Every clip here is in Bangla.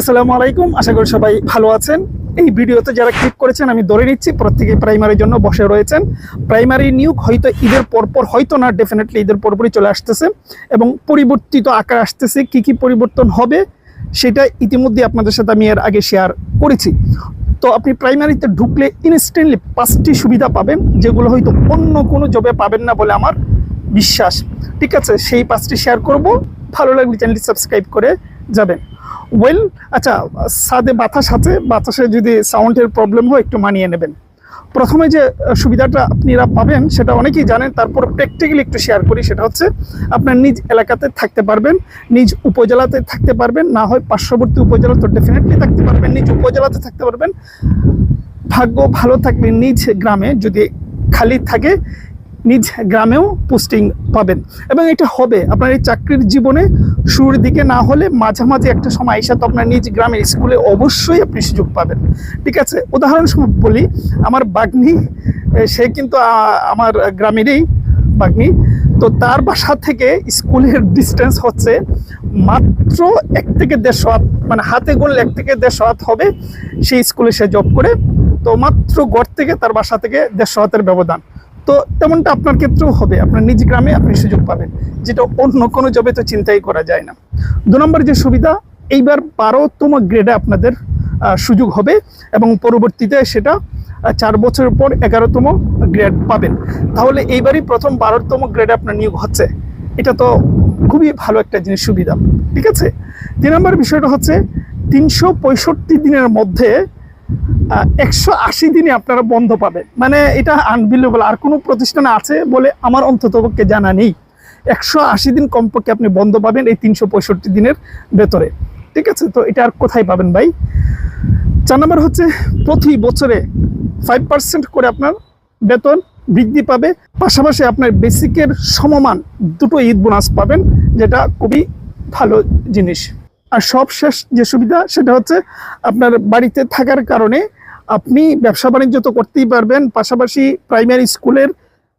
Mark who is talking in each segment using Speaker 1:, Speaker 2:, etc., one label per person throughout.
Speaker 1: আসসালামু আলাইকুম, আশা করি সবাই ভালো আছেন। এই ভিডিওতে যারা ক্লিক করেছেন, আমি ধরে নিচ্ছি প্রত্যেকে প্রাইমারির জন্য বসে রয়েছেন। প্রাইমারি নিয়োগ হয়তো ঈদের পরপর, হয়তো না ডেফিনেটলি ঈদের পরপরই চলে আসতেছে। এবং পরিবর্তিত আকার আসতেছে, কি কি পরিবর্তন হবে, সেটা ইতিমধ্যে আপনাদের সাথে আমি এর আগে শেয়ার করেছি। তো আপনি প্রাইমারিতে ঢুকলে ইনস্ট্যান্টলি পাঁচটি সুবিধা পাবেন, যেগুলো হয়তো অন্য কোনো জবে পাবেন না বলে আমার বিশ্বাস। ঠিক আছে, সেই পাঁচটি শেয়ার করব। ভালো লাগলে চ্যানেলটি সাবস্ক্রাইব করে যাবেন। ওয়েল আচ্ছা সাদে বাতাস আছে, বাতাসে যদি সাউন্ডের প্রবলেম হয়, একটু মানিয়ে নেবেন। প্রথমে যে সুবিধাটা আপনারা পাবেন, সেটা অনেকেই জানেন, তারপর প্র্যাকটিক্যালি একটু শেয়ার করি, সেটা হচ্ছে আপনার নিজ এলাকাতে থাকতে পারবেন, নিজ উপজেলাতে থাকতে পারবেন, না হয় পার্শ্ববর্তী উপজেলা তো ডেফিনেটলি থাকতে পারবেন, নিজ উপজেলাতে থাকতে পারবেন। ভাগ্য ভালো থাকলে নিজ গ্রামে যদি খালি থাকে নিজ গ্রামেও পোস্টিং পাবেন। এবং এটা হবে, আপনার এই চাকরির জীবনে শুরুর দিকে না হলে মাঝামাঝি একটা সময় এসে তো আপনার নিজ গ্রামের স্কুলে অবশ্যই আপনি সুযোগ পাবেন। ঠিক আছে, উদাহরণস্বরূপ বলি, আমার বাগ্নি সে কিন্তু আমার গ্রামেরই বাগ্নি। তো তার বাসা থেকে স্কুলের ডিস্টেন্স হচ্ছে মাত্র এক থেকে দেড়শো হাত মানে হাতে গুনলে এক থেকে দেড়শো হাত হবে। সেই স্কুলে সে জব করে, তো মাত্র গড় থেকে তার বাসা থেকে দেড়শো হাতের ব্যবধান। তো তেমনটা আপনার ক্ষেত্রেও হবে। আপনার নিজ গ্রামে আপনি সুযোগ পাবেন, যেটা অন্য কোনো জবে তো চিন্তাই করা যায় না। দু নম্বর যে সুবিধা, এইবার বারোতম গ্রেডে আপনাদের সুযোগ হবে এবং পরবর্তীতে সেটা চার বছর পর এগারোতম গ্রেড পাবেন। তাহলে এইবারই প্রথম বারোতম গ্রেডে আপনার নিয়োগ হচ্ছে। এটা তো খুবই ভালো একটা জিনিস সুবিধা। ঠিক আছে? তিন নম্বর বিষয়টা হচ্ছে, তিনশো পঁয়ষট্টি দিনের মধ্যে একশো আশি দিনে আপনারা বন্ধ পাবেন। মানে এটা আনবিলেবল আর কোনো প্রতিষ্ঠান আছে বলে আমার অন্ততপক্ষে জানা নেই। একশো আশি দিন কমপক্ষে আপনি বন্ধ পাবেন এই তিনশো পঁয়ষট্টি দিনের ভেতরে। ঠিক আছে? তো এটা আর কোথায় পাবেন ভাই? চার নম্বর হচ্ছে প্রতি বছরে ফাইভ পার্সেন্ট করে আপনার বেতন বৃদ্ধি পাবে। পাশাপাশি আপনার বেসিকের সমমান দুটো ঈদ বোনাস পাবেন, যেটা খুবই ভালো জিনিস। আর সবশেষ যে সুবিধা, সেটা হচ্ছে আপনার বাড়িতে থাকার কারণে আপনি ব্যবসা বাণিজ্য তো করতেই পারবেন, পাশাপাশি প্রাইমারি স্কুলের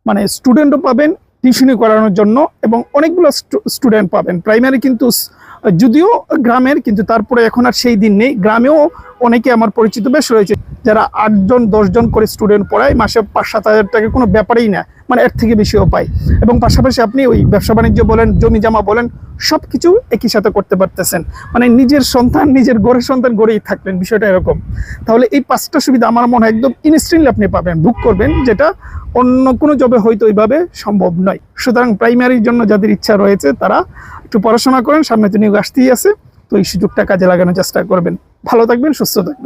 Speaker 1: মানে স্টুডেন্টও পাবেন টিউশনি করানোর জন্য এবং অনেকগুলো স্টুডেন্ট পাবেন। প্রাইমারি কিন্তু যদিও গ্রামের, কিন্তু তারপরে এখন আর সেই দিন নেই। গ্রামেও অনেকে আমার পরিচিত বেশ রয়েছে, যারা আটজন, দশজন করে স্টুডেন্ট পড়ায়, মাসে পাঁচ সাত হাজার টাকা কোনো ব্যাপারেই না মানে এর থেকে বেশিও পায়। এবং পাশাপাশি আপনি ওই ব্যবসা বাণিজ্য বলেন জমি জামা বলেন সব কিছু একই সাথে করতে পারতেছেন। মানে নিজের সন্তান নিজের গড়ের সন্তান গড়েই থাকবেন বিষয়টা এরকম। তাহলে এই পাঁচটা সুবিধা আমার মনে হয় একদম ইনস্ট্যান্টলি আপনি পাবেন বুক করবেন, যেটা অন্য কোনো জবে হয়তো ওইভাবে সম্ভব নয়। সুতরাং প্রাইমারির জন্য যাদের ইচ্ছা রয়েছে, তারা একটু পড়াশোনা করেন, সামনে তো নিয়োগ আসতেই আছে, তো এই সুযোগটা কাজে লাগানোর চেষ্টা করবেন। ভালো থাকবেন, সুস্থ থাকবেন।